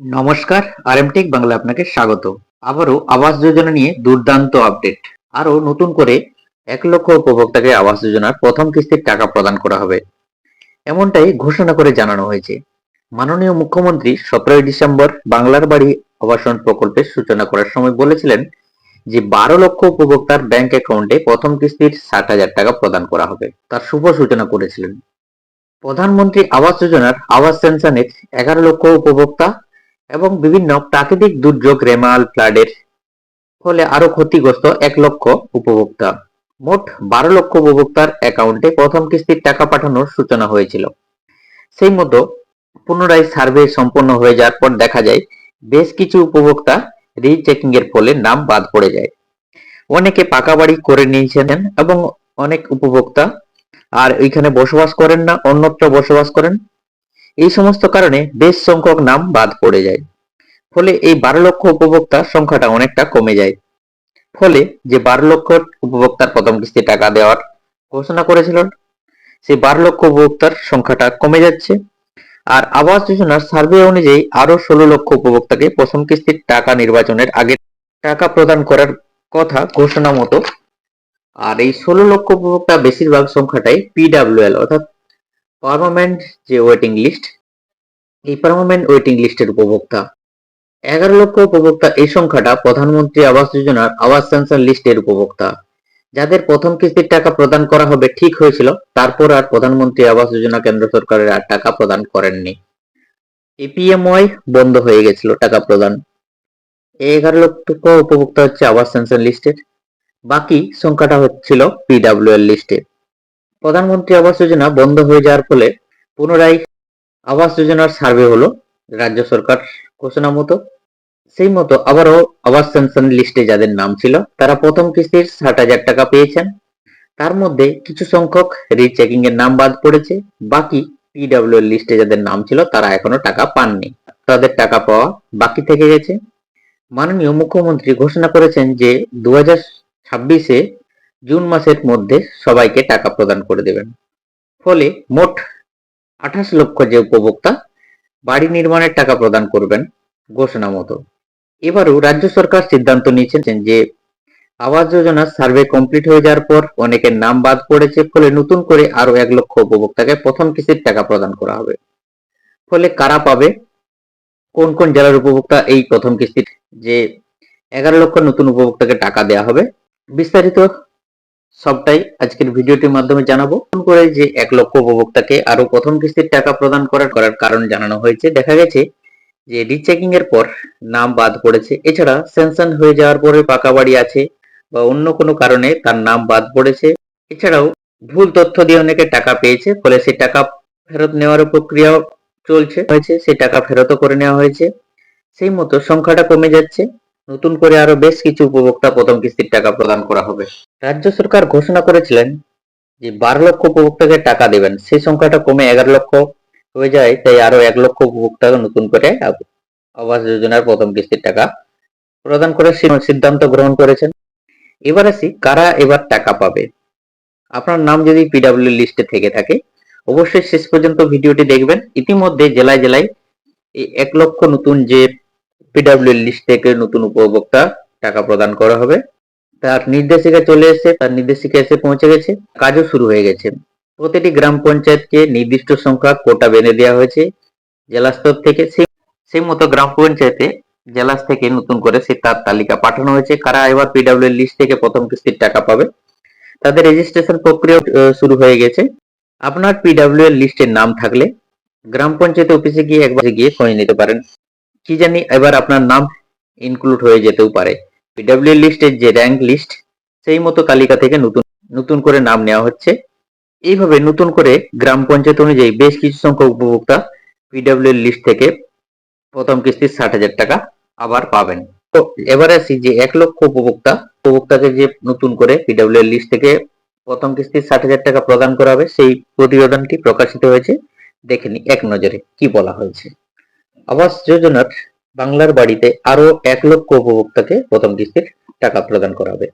নমস্কার আরএমটেক বাংলা আপনাকে স্বাগত। আবারও আবাস যোজনা নিয়ে দুর্দান্ত আপডেট আরও নতুন করে এক লক্ষ উপভোক্তাকে আবাস যোজনার প্রথম কিস্তির টাকা প্রদান করা হবে। এমনটাই ঘোষণা করে জানানো হয়েছে। মাননীয় মুখ্যমন্ত্রী সতেরোই ডিসেম্বর বাংলার বাড়ি আবাসন প্রকল্পের সূচনা করার সময় বলেছিলেন যে বারো লক্ষ উপভোক্তার ব্যাংক অ্যাকাউন্টে প্রথম কিস্তির ষাট হাজার টাকা প্রদান করা হবে। তার শুভ সূচনা করেছিলেন। প্রধানমন্ত্রী আবাস যোজনার আবাস সেন্সানের এগারো লক্ষ উপভোক্তা এবং বিভিন্ন প্রাকৃতিক দুর্যোগ রেমাল, ফ্লাডের ফলে আরও ক্ষতিগ্রস্ত এক লক্ষ উপভোক্তা। মোট বারো লক্ষ উপভোক্তার অ্যাকাউন্টে প্রথম কিস্তির টাকা পাঠানোর সূচনা হয়েছিল। সেই মতো পুনরায় সার্ভে সম্পন্ন হয়ে যাওয়ার পর দেখা যায়, বেশ কিছু উপভোক্তা রিচেকিং এর ফলে নাম বাদ পড়ে যায়। অনেকে পাকা বাড়ি করে নিয়েছেন এবং অনেক উপভোক্তা আর ওইখানে বসবাস করেন না, অন্যত্র বসবাস করেন। এই সমস্ত কারণে বেশ সংখ্যক নাম বাদ পড়ে যায়। ফলে এই বারো লক্ষ উপভোক্তার সংখ্যাটা অনেকটা কমে যায়। ফলে যে বারো লক্ষ উপভোক্তার প্রথম কিস্তি টাকা দেওয়ার ঘোষণা করেছিল সেই বারো লক্ষ উপভোক্তার সংখ্যাটা কমে যাচ্ছে। আর আবাস যোজনার সার্ভে অনুযায়ী আরও ষোলো লক্ষ উপভোক্তাকে প্রথম কিস্তির টাকা নির্বাচনের আগে টাকা প্রদান করার কথা ঘোষণা মতো। আর এই ষোলো লক্ষ উপভোক্তা বেশিরভাগ সংখ্যাটাই পিডাব্লিউএল অর্থাৎ পার্মানেন্ট যে ওয়েটিং লিস্ট এই পার্মানেন্ট ওয়েটিং লিস্টের উপভোক্তা। এগারো লক্ষ উপভোক্তা এই সংখ্যাটা প্রধানমন্ত্রী আবাস যোজনার আবাস সেন্সার লিস্টের উপভোক্তা। যাদের প্রথম কিস্তির টাকা প্রদান করা হবে ঠিক হয়েছিল, তারপর আর প্রধানমন্ত্রী আবাস যোজনা কেন্দ্র সরকারের আর টাকা প্রদান করেননি। এপিএমওয়াই বন্ধ হয়ে গেছিল টাকা প্রদান। এগারো লক্ষ উপভোক্তা হচ্ছে আবাস সেন্সার লিস্টের বাকি সংখ্যাটা হচ্ছিল পিডাব্লিউএল লিস্টে প্রধানমন্ত্রী আবাস যোজনা বন্ধ হয়ে যাওয়ার ফলে পুনরায় আবাস যোজনার সার্ভে হলো, রাজ্য সরকার ঘোষণা মতো। সেই মতো আবারও আবাস সেন্সার লিস্টে যাদের নাম ছিল, তারা প্রথম কিস্তির ষাট হাজার টাকা পেয়েছেন। তার মধ্যে কিছু সংখ্যক রিচেকিং এর নাম বাদ পড়েছে, বাকি পিডব্লিউ লিস্টে যাদের নাম ছিল, তারা এখনও টাকা পাননি। তাদের টাকা পাওয়া বাকি থেকে গেছে। মাননীয় মুখ্যমন্ত্রী ঘোষণা করেছেন যে দু হাজার ছাব্বিশে জুন মাসের মধ্যে সবাইকে টাকা প্রদান করে দেবেন। ফলে মোট আঠাশ লক্ষ যে উপভোক্তা বাড়ি নির্মাণের টাকা প্রদান করবেন ঘোষণা মতো। এবারও রাজ্য সরকার সিদ্ধান্ত নিয়েছেন যে আবাস যোজনার সার্ভে কমপ্লিট হয়ে যাওয়ার পর অনেকের নাম বাদ পড়েছে, ফলে নতুন করে আরও এক লক্ষ উপভোক্তাকে প্রথম কিস্তির টাকা প্রদান করা হবে। ফলে কারা পাবে? কোন কোন জেলার উপভোক্তা এই প্রথম কিস্তির যে এগারো লক্ষ নতুন উপভোক্তাকে টাকা দেওয়া হবে? বিস্তারিত সবটাই আজকের ভিডিওটির মাধ্যমে জানাব। করে যে এক লক্ষ উপভোক্তাকে আরও প্রথম কিস্তির টাকা প্রদান করার করার কারণ জানানো হয়েছে। দেখা গেছে যে রিচেকিং এর পর নাম বাদ পড়েছে। এছাড়া সেনশন হয়ে যাওয়ার পরে পাকা বাড়ি আছে বা অন্য কোনো কারণে তার নাম বাদ পড়েছে। এছাড়াও ভুল তথ্য দিয়ে অনেকে টাকা পেয়েছে, ফলে সেই টাকা ফেরত নেওয়ার প্রক্রিয়াও চলছে। হয়েছে, সেই টাকা ফেরতও করে নেওয়া হয়েছে। সেই মতো সংখ্যাটা কমে যাচ্ছে। নতুন করে আরও বেশ কিছু উপভোক্তা প্রথম কিস্তির টাকা প্রদান করা হবে। রাজ্য সরকার ঘোষণা করেছিলেন যে বারো লক্ষ উপভোক্তাকে টাকা দেবেন। সেই সংখ্যাটা কমে এগারো লক্ষ হয়ে যায়, তাই আরও এক লক্ষ উপভোক্তা নতুন করে আবাস যোজনার প্রথম কিস্তির টাকা প্রদান করার সিদ্ধান্ত গ্রহণ করেছেন। এবার আসি, কারা এবার টাকা পাবে? আপনার নাম যদি পিডাব্লিউ লিস্টে থেকে থাকে, অবশ্যই শেষ পর্যন্ত ভিডিওটি দেখবেন। ইতিমধ্যে জেলায় জেলায় এক লক্ষ নতুন যে পিডাব্লিউ লিস্ট থেকে নতুন উপভোক্তা টাকা প্রদান করা হবে। তার নির্দেশিকা চলে এসেছে, তার নির্দেশিকা এসে পৌঁছে গেছে, কাজও শুরু হয়ে গেছে। প্রতিটি গ্রাম পঞ্চায়েতকে নির্দিষ্ট সংখ্যা কোটা বেঁধে দেওয়া হয়েছে। জেলা স্তর থেকে সেই মতো গ্রাম পঞ্চায়েতে জেলা থেকে নতুন করে সে তার তালিকা পাঠানো হয়েছে। কারা এবার পিডাব্লিউ লিস্ট থেকে প্রথম কিস্তির টাকা পাবে? তাদের রেজিস্ট্রেশন প্রক্রিয়া শুরু হয়ে গেছে। আপনার পিডাব্লিউ লিস্টের নাম থাকলে গ্রাম পঞ্চায়েত অফিসে গিয়ে একবার গিয়ে খোঁজ নিতে পারেন। কি জানি, এবার আপনার নাম ইনক্লুড হয়ে যেতেও পারে। পিডাব্লিউ লিস্টের যে র্যাঙ্ক লিস্ট সেই মতো তালিকা থেকে নতুন নতুন করে নাম নেওয়া হচ্ছে। এইভাবে নতুন করে গ্রাম পঞ্চায়েত অনুযায়ী বেশ কিছু সংখ্যক উপভোক্তা পিডাব্লিউ লিস্ট থেকে প্রথম কিস্তির ষাট হাজার টাকা আবার পাবেন। তো এবারে আসি যে এক লক্ষ উপভোক্তা, উপভোক্তাকে যে নতুন করে পিডাব্লিউ লিস্ট থেকে প্রথম কিস্তির ষাট হাজার টাকা প্রদান করা হবে, সেই প্রতিবেদনটি প্রকাশিত হয়েছে। দেখেনি এক নজরে কি বলা হয়েছে। আবাস যোজনার বাংলার বাড়িতে আরও এক লক্ষ উপভোক্তাকে প্রথম কিস্তির টাকা প্রদান করা হবে।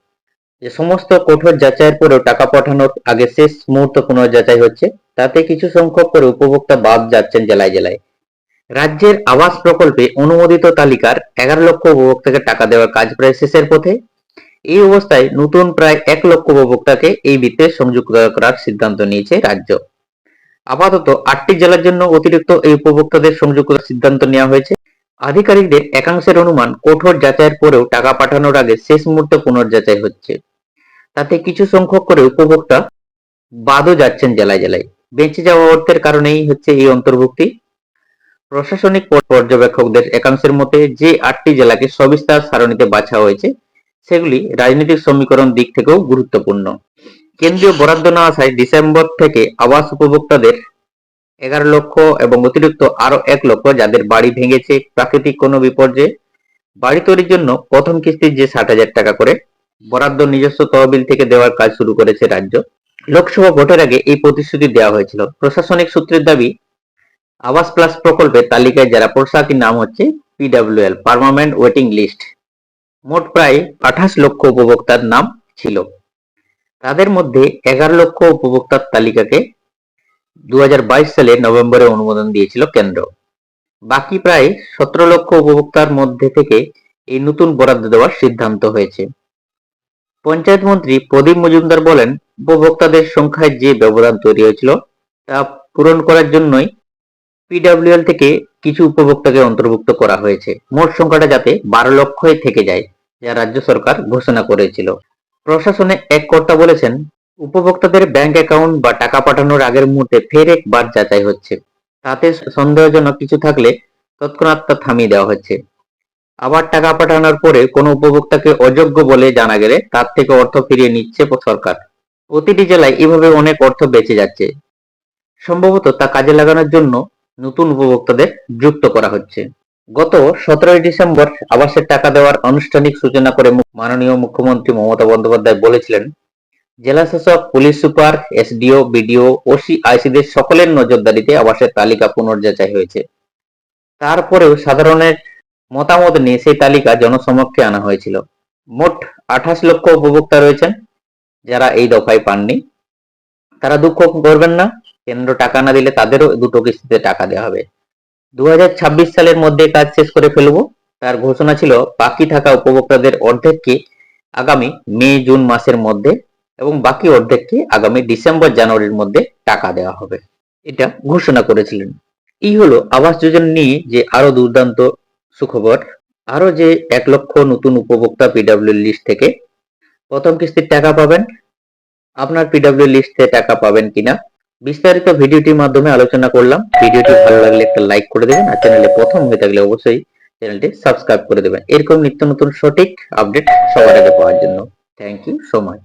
যে সমস্ত কঠোর যাচাইয়ের পরেও টাকা পাঠানোর আগে শেষ মুহূর্ত পুনর্যাচাই হচ্ছে, তাতে কিছু সংখ্যক করে উপভোক্তা বাদ যাচ্ছেন জেলায় জেলায়। রাজ্যের আবাস প্রকল্পে অনুমোদিত তালিকার এগারো লক্ষ উপভোক্তাকে টাকা দেওয়ার কাজ প্রায় শেষের পথে। এই অবস্থায় নতুন প্রায় এক লক্ষ উপভোক্তাকে এই বৃত্তে সংযুক্ত করার সিদ্ধান্ত নিয়েছে রাজ্য। আপাতত আটটি জেলার জন্য অতিরিক্ত এই উপভোক্তাদের সংযোগ করার সিদ্ধান্ত নেওয়া হয়েছে। আধিকারিকদের একাংশের অনুমান, কঠোর যাচাইয়ের পরেও টাকা পাঠানোর আগে শেষ মুহূর্তে পুনর্যাচাই হচ্ছে। তাতে কিছু সংখ্যক করে উপভোক্তা বাদও যাচ্ছেন জেলায় জেলায়। বেঁচে যাওয়া অর্থের কারণেই হচ্ছে এই অন্তর্ভুক্তি। প্রশাসনিক পর্যবেক্ষকদের একাংশের মতে যে আটটি জেলাকে সবিস্তার সারণীতে বাছা হয়েছে, সেগুলি রাজনৈতিক সমীকরণ দিক থেকেও গুরুত্বপূর্ণ। কেন্দ্রীয় বরাদ্দ না আসায় ডিসেম্বর থেকে আবাস উপভোক্তাদের এগারো লক্ষ এবং অতিরিক্ত আরও এক লক্ষ যাদের বাড়ি ভেঙেছে, প্রাকৃতিক কোনো বিপর্যয়ে বাড়ি তৈরির জন্য প্রথম কিস্তির যে ষাট হাজার টাকা করে বরাদ্দ নিজস্ব তহবিল থেকে দেওয়ার কাজ শুরু করেছে রাজ্য। লোকসভা ভোটের আগে এই প্রতিশ্রুতি দেওয়া হয়েছিল। প্রশাসনিক সূত্রের দাবি, আবাস প্লাস প্রকল্পের তালিকায় যারা প্রসাদী নাম হচ্ছে পিডাব্লিউএল পার্মানেন্ট ওয়েটিং লিস্ট। মোট প্রায় আঠাশ লক্ষ উপভোক্তার নাম ছিল। তাদের মধ্যে এগারো লক্ষ উপভোক্তার তালিকাকে দু হাজার বাইশ সালে নভেম্বরে অনুমোদন দিয়েছিল কেন্দ্র। বাকি প্রায় সতেরো লক্ষ উপভোক্তার মধ্যে থেকে এই নতুন বরাদ্দ দেওয়ার সিদ্ধান্ত হয়েছে। পঞ্চায়েত মন্ত্রী প্রদীপ মজুমদার বলেন, উপভোক্তাদের সংখ্যায় যে ব্যবধান তৈরি হয়েছিল তা পূরণ করার জন্যই পিডাব্লিউএল থেকে কিছু উপভোক্তাকে অন্তর্ভুক্ত করা হয়েছে। মোট সংখ্যাটা যাতে বারো লক্ষই থেকে যায়, যা রাজ্য সরকার ঘোষণা করেছিল। প্রশাসনে এক কর্তা বলেছেন, উপভোক্তাদের ব্যাংক অ্যাকাউন্ট বা টাকা পাঠানোর আগের মুহূর্তে ফের একবার যাচাই হচ্ছে। তাতে সন্দেহজনক কিছু থাকলে তৎক্ষণাৎ তা থামিয়ে দেওয়া হচ্ছে। আবার টাকা পাঠানোর পরে কোনো উপভোক্তাকে অযোগ্য বলে জানা গেলে তার থেকে অর্থ ফিরিয়ে নিচ্ছে সরকার। প্রতিটি জেলায় এভাবে অনেক অর্থ বেঁচে যাচ্ছে। সম্ভবত তা কাজে লাগানোর জন্য নতুন উপভোক্তাদের যুক্ত করা হচ্ছে। গত সতেরোই ডিসেম্বর আবাসের টাকা দেওয়ার আনুষ্ঠানিক সূচনা করে মাননীয় মুখ্যমন্ত্রী মমতা বন্দ্যোপাধ্যায় বলেছিলেন জেলা শাসক police super, SDO, BDO, OC, আইসিদের সকলের নজরদারিতে আবাসের তালিকা পুনর্যাচাই হয়েছে। তারপরেও সাধারণের মতামত নিয়ে সেই তালিকা জনসমক্ষে আনা হয়েছিল। মোট আঠাশ লক্ষ উপভোক্তা রয়েছেন, যারা এই দফায় পাননি। তারা দুঃখ করবেন না, কেন্দ্র টাকা না দিলে তাদেরও দুটো কিস্তিতে টাকা দেওয়া হবে। দু হাজার ছাব্বিশ সালের মধ্যে কাজ শেষ করে ফেলব। তার ঘোষণা ছিল, বাকি থাকা উপভোক্তাদের অর্ধেককে আগামী মে, জুন মাসের মধ্যে এবং বাকি অর্ধেককে আগামী ডিসেম্বর, জানুয়ারির মধ্যে টাকা দেওয়া হবে। এটা ঘোষণা করেছিলেন। এই হলো আবাস যোজনা নিয়ে যে আরও দুর্দান্ত সুখবর। আরও যে এক লক্ষ নতুন উপভোক্তা পিডাব্লিউ লিস্ট থেকে প্রথম কিস্তির টাকা পাবেন। আপনার পিডাব্লিউ লিস্টে টাকা পাবেন কিনা বিস্তারিত ভিডিওটির মাধ্যমে আলোচনা করলাম। ভিডিওটি ভালো লাগলে একটা লাইক করে দেবেন আর চ্যানেলে প্রথম হয়ে থাকলে অবশ্যই চ্যানেলটি সাবস্ক্রাইব করে দেবেন। এরকম নিত্য নতুন সঠিক আপডেট সবার আগে পাওয়ার জন্য। Thank you so much